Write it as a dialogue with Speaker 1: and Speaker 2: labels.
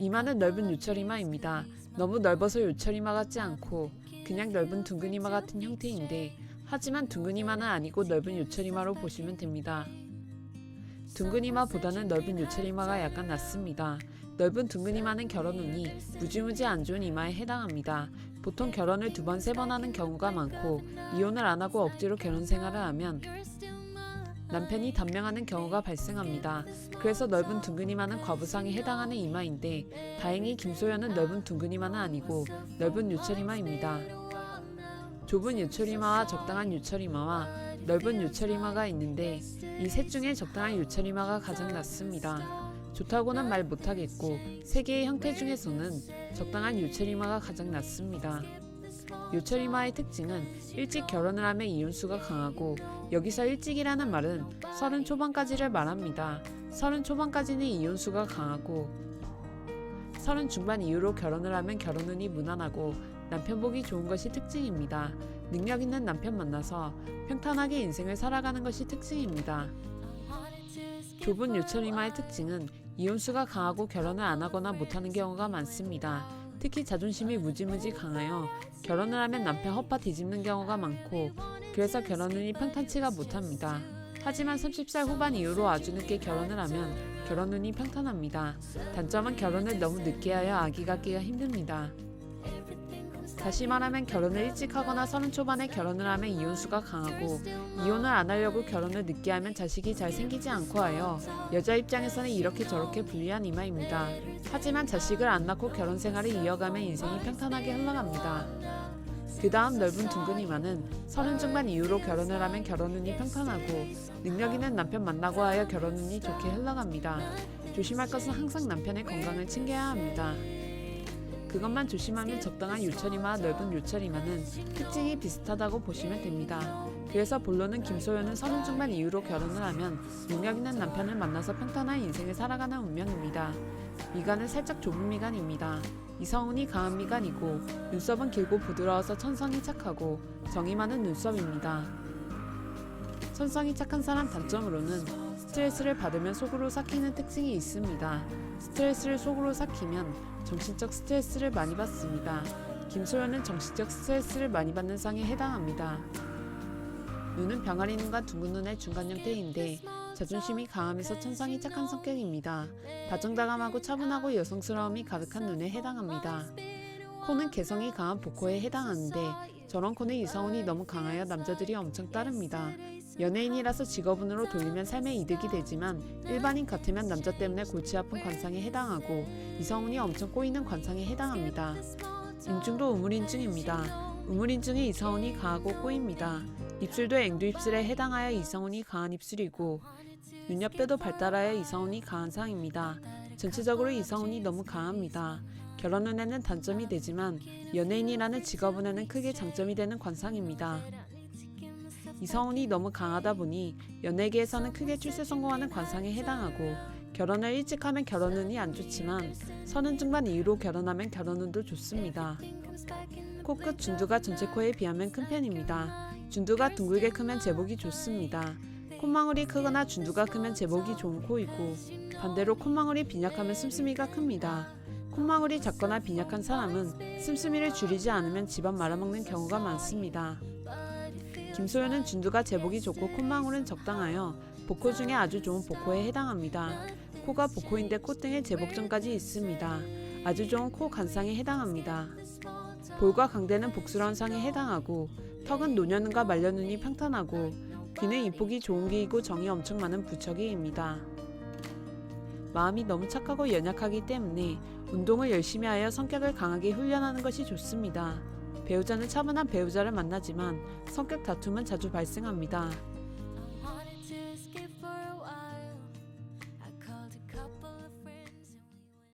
Speaker 1: 이마는 넓은 유철이마입니다. 너무 넓어서 유철이마 같지 않고 그냥 넓은 둥근 이마 같은 형태인데 하지만 둥근 이마는 아니고 넓은 유철이마로 보시면 됩니다. 둥근 이마보다는 넓은 유철이마가 약간 낫습니다. 넓은 둥근 이마는 결혼 운이 무지무지 안 좋은 이마에 해당합니다. 보통 결혼을 두 번, 세 번 하는 경우가 많고 이혼을 안 하고 억지로 결혼 생활을 하면 남편이 단명하는 경우가 발생합니다. 그래서 넓은 둥근 이마는 과부상에 해당하는 이마인데 다행히 김소연은 넓은 둥근 이마는 아니고 넓은 유철 이마입니다. 좁은 유철 이마와 적당한 유철 이마와 넓은 유철 이마가 있는데 이 셋 중에 적당한 유철 이마가 가장 낫습니다. 좋다고는 말 못하겠고 세 개의 형태 중에서는 적당한 유철 이마가 가장 낫습니다. 유철 이마의 특징은 일찍 결혼을 하면 이혼수가 강하고 여기서 일찍이라는 말은 서른 초반까지를 말합니다. 서른 초반까지는 이혼수가 강하고 서른 중반 이후로 결혼을 하면 결혼운이 무난하고 남편 보기 좋은 것이 특징입니다. 능력 있는 남편 만나서 평탄하게 인생을 살아가는 것이 특징입니다. 좁은 유철 이마의 특징은 이혼수가 강하고 결혼을 안 하거나 못하는 경우가 많습니다. 특히 자존심이 무지무지 강하여 결혼을 하면 남편 헛바 뒤집는 경우가 많고 그래서 결혼운이 평탄치가 못합니다. 하지만 30살 후반 이후로 아주 늦게 결혼을 하면 결혼운이 평탄합니다. 단점은 결혼을 너무 늦게 하여 아기 갖기가 힘듭니다. 다시 말하면 결혼을 일찍 하거나 서른 초반에 결혼을 하면 이혼수가 강하고 이혼을 안 하려고 결혼을 늦게 하면 자식이 잘 생기지 않고 하여 여자 입장에서는 이렇게 저렇게 불리한 이마입니다. 하지만 자식을 안 낳고 결혼 생활을 이어가면 인생이 평탄하게 흘러갑니다. 그 다음 넓은 둥근 이마는 서른 중반 이후로 결혼을 하면 결혼운이 평탄하고 능력 있는 남편 만나고 하여 결혼운이 좋게 흘러갑니다. 조심할 것은 항상 남편의 건강을 챙겨야 합니다. 그것만 조심하면 적당한 유철이마 넓은 유철이마는 특징이 비슷하다고 보시면 됩니다. 그래서 본론은 김소연은 서른 중반 이후로 결혼을 하면 능력 있는 남편을 만나서 평탄한 인생을 살아가는 운명입니다. 미간은 살짝 좁은 미간입니다. 이성운이 강한 미간이고 눈썹은 길고 부드러워서 천성이 착하고 정이 많은 눈썹입니다. 천성이 착한 사람 단점으로는 스트레스를 받으면 속으로 삭히는 특징이 있습니다. 스트레스를 속으로 삭히면 정신적 스트레스를 많이 받습니다. 김소연은 정신적 스트레스를 많이 받는 상에 해당합니다. 눈은 병아리 눈과 둥근 눈의 중간 형태인데 자존심이 강하면서 천성이 착한 성격입니다. 다정다감하고 차분하고 여성스러움이 가득한 눈에 해당합니다. 코는 개성이 강한 복코에 해당하는데 저런 코는 이성운이 너무 강하여 남자들이 엄청 따릅니다. 연예인이라서 직업운으로 돌리면 삶에 이득이 되지만 일반인 같으면 남자 때문에 골치 아픈 관상에 해당하고 이성운이 엄청 꼬이는 관상에 해당합니다. 인중도 우물인중입니다. 우물인중에 이성운이 강하고 꼬입니다. 입술도 앵두입술에 해당하여 이성운이 강한 입술이고 눈옆뼈도 발달하여 이성운이 강한 상입니다. 전체적으로 이성운이 너무 강합니다. 결혼 운에는 단점이 되지만 연예인이라는 직업 운에는 크게 장점이 되는 관상입니다. 이성운이 너무 강하다 보니 연예계에서는 크게 출세 성공하는 관상에 해당하고 결혼을 일찍 하면 결혼운이 안 좋지만 서른 중반 이후로 결혼하면 결혼운도 좋습니다. 코끝 준두가 전체 코에 비하면 큰 편입니다. 준두가 둥글게 크면 제복이 좋습니다. 콧망울이 크거나 준두가 크면 제복이 좋은 코이고 반대로 콧망울이 빈약하면 씀씀이가 큽니다. 콧망울이 작거나 빈약한 사람은 씀씀이를 줄이지 않으면 집안 말아먹는 경우가 많습니다. 김소연은 준두가 제복이 좋고 콧망울은 적당하여 복코 중에 아주 좋은 복코에 해당합니다. 코가 복코인데 콧등에 제복점까지 있습니다. 아주 좋은 코 간상에 해당합니다. 볼과 강대는 복스러운 상에 해당하고 턱은 노년과 말년눈이 평탄하고 귀는 이폭이 좋은 귀이고 정이 엄청 많은 부처귀입니다. 마음이 너무 착하고 연약하기 때문에 운동을 열심히 하여 성격을 강하게 훈련하는 것이 좋습니다. 배우자는 차분한 배우자를 만나지만 성격 다툼은 자주 발생합니다.